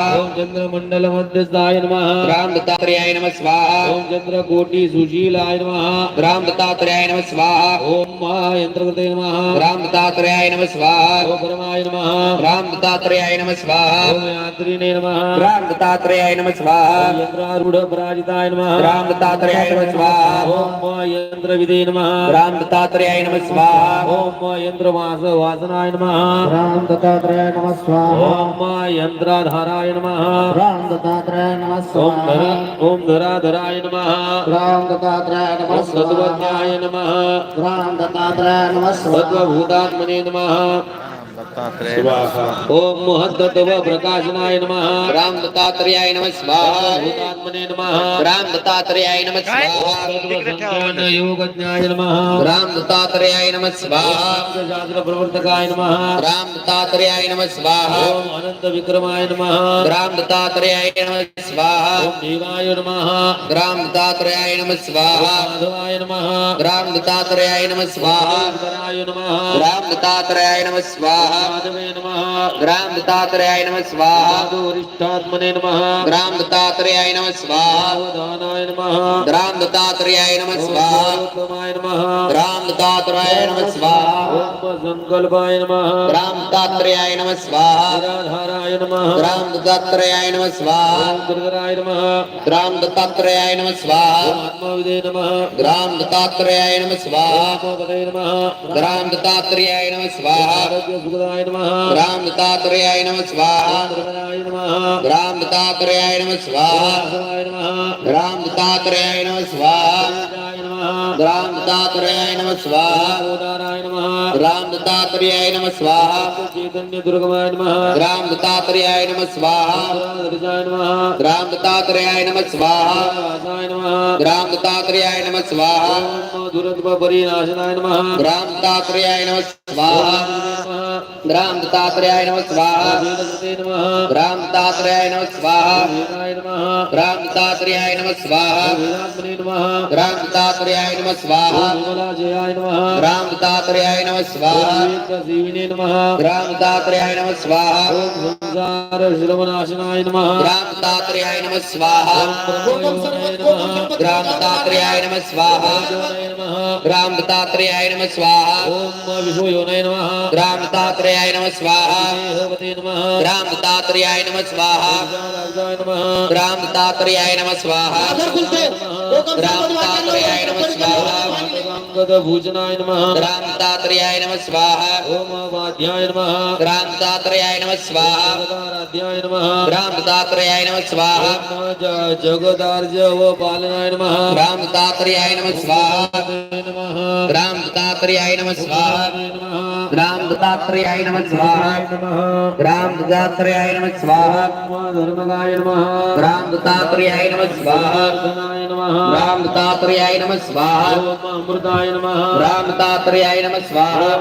ओम चंद्रमंडल मध्यस्थाय नमः राम दत्तात्रेयाय नमः स्वाहा ओम चंद्रकोटि सुशीलाय नमः राम दत्तात्रेयाय नमः स्वाहा ओम महायंत्रकृते नमः राम दत्तात्रेयाय नमः स्वाहा ओम परमाय नमः राम दत्तात्रेयाय नमः स्वाहा ओम यात्रिने नमः राम दत्तात्रेयाय नमः स्वाहा ओम यंत्रारूढ़ पराजिताय नमः राम दत्तात्रेयाय नमः स्वाहा ओम यंत्रविदे नमः राम दत्तात्रेयाय नमः स्वाहा ओम यंत्रवास वासनाय नमः राम दत्तात्रेयाय नमः स्वाहा ओम यंत्राधाराय धराय नमः। राम ओम धरा ओम धराधराय नमः। राम दत्तात्रेय नमः। सद्वज्ञाय नमः। राम दत्तात्रेय नमः। सद्वभूतात्मने नमः। ఓం ముహద్దవ ప్రకాశనాయ నమ రామ్ దత్తాత్రేయాయ నమ స్వాహాత్మనే నమ రామ్ దత్తాత్రేయాయ నమ యోగజ్ఞాయ నమ రామ్ దత్తాత్రేయాయ నమ స్వాహాస్త్ర ప్రవర్తకాయ నమ రామ్ దత్తాత్రేయాయ నమ స్వాహ ఓం అనంత విక్రమాయ నమ రామ్ దత్తాత్రేయాయ నమ స్వాహ ఓం దేవాయ నమ రామ్ దత్తాత్రేయాయ నమ స్వాహ మాధవాయ నమ రామ్ దత్తాత్రేయాయ నమ స్వాహ రామ్ దత్తాత్రేయాయ నమ స్వాహ ग्राम दत्तात्रेयाय नमः स्वाहा दूरिष्टात्मने नमः ग्राम दत्तात्रेयाय नमः स्वाहा दानाय नमः ग्राम दत्तात्रेयाय नमः स्वाहा उत्तमाय नमः ग्राम दत्तात्रेयाय नमः स्वाहा ओम संकल्पाय नमः ग्राम दत्तात्रेयाय नमः स्वाहा निराधाराय नमः ग्राम दत्तात्रेयाय नमः स्वाहा दुर्गराय नमः ग्राम दत्तात्रेयाय नमः स्वाहा आत्मविदे नमः ग्राम दत्तात्रेयाय नमः स्वाहा ग्राम दत्तात्रेयाय नमः स्वाहा ब्रह्मदाय नमः ब्राह्मतात्रयाय नमः स्वाहा ब्राह्मतात्रयाय नमः स्वाहा ब्राह्मतात्रयाय नम स्वाहा राम दत्तात्रेय नम स्वाहा राम दत्तात्रेय नम स्वाहा चैतन्य दुर्गमाय नम राम दत्तात्रेय नम स्वाहा राम दत्तात्रेय नम स्वाहा राम दत्तात्रेय नम स्वाहा दुरत्व परिनाशनाय नम राम दत्तात्रेय नम स्वाहा ग्राम दत्तात्रेय नमः स्वाहा। ग्राम दत्तात्रेय नमः स्वाहा। ग्राम दत्तात्रेय नमः स्वाहा। ग्राम दत्तात्रेय नमः स्वाहा। ग्राम दत्तात्रेय नमः स्वाहा। ग्राम दत्तात्रेय नमः स्वाहा। ग्राम दत्तात्रेय नमः। स्वाहा। ग्राम दत्तात्रेयाय नमः। स्वाहा। ग्राम दत्तात्रेय नमः स्वाहा। ग्राम दत्तात्रेय गुरवयाय नमः स्वाहा। राम दत्तात्रेयाय नमः स्वाहा। राम दत्तात्रेयाय नमः स्वाहा। राम दत्तात्रेयाय नमः स्वाहा। भूजनाय नमः राम दत्तात्रेयाय नमः स्वाहा। ओम वाद्याय नमः राम दत्तात्रेयाय नमः स्वाहा। नमः राम नमः स्वाहा। पालनाय नमः राम नमः स्वाहा। राम नमः स्वाहा। ग्राम दत्तात्रेयाय नमः स्वाहा ग्राम दत्तात्रेयाय नमः स्वाहा धर्मदाय नमः ग्राम दत्तात्रेयाय नमः स्वाहा ग्राम दत्तात्रेयाय नमः स्वाहा अमृताय नमः ग्राम दत्तात्रेयाय नमः स्वाहा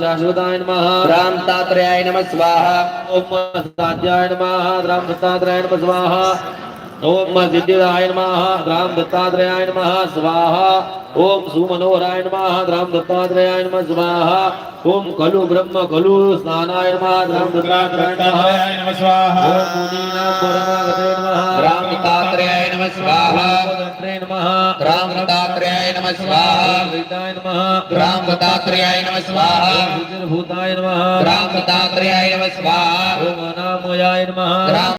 शाश्वताय नमः ग्राम दत्तात्रेयाय नमः स्वाहा ओम साध्याय नमः ग्राम दत्तात्रेयाय नमः स्वाहा ओम सिद्धिदाय नमः द्राम दत्तात्रेयाय नमः स्वाहा। ओम सुमनोहराय नमः द्राम दत्तात्रेयाय नमः स्वाहा। ओम कलु ब्रह्म कलु स्नानाय नमः द्राम दत्तात्रेयाय नमः स्वाहा। ओम मुनीना परमागते नमः द्राम दत्तात्रेयाय नमः स्वाहा। दत्तात्रेय नमः द्राम दत्तात्रेयाय नमः स्वाहा। हृदयाय नमः द्राम दत्तात्रेयाय नमः स्वाहा। भूताय नमः। द्राम दत्तात्रेयाय नमः स्वाहा। ओम अनामयाय नमः।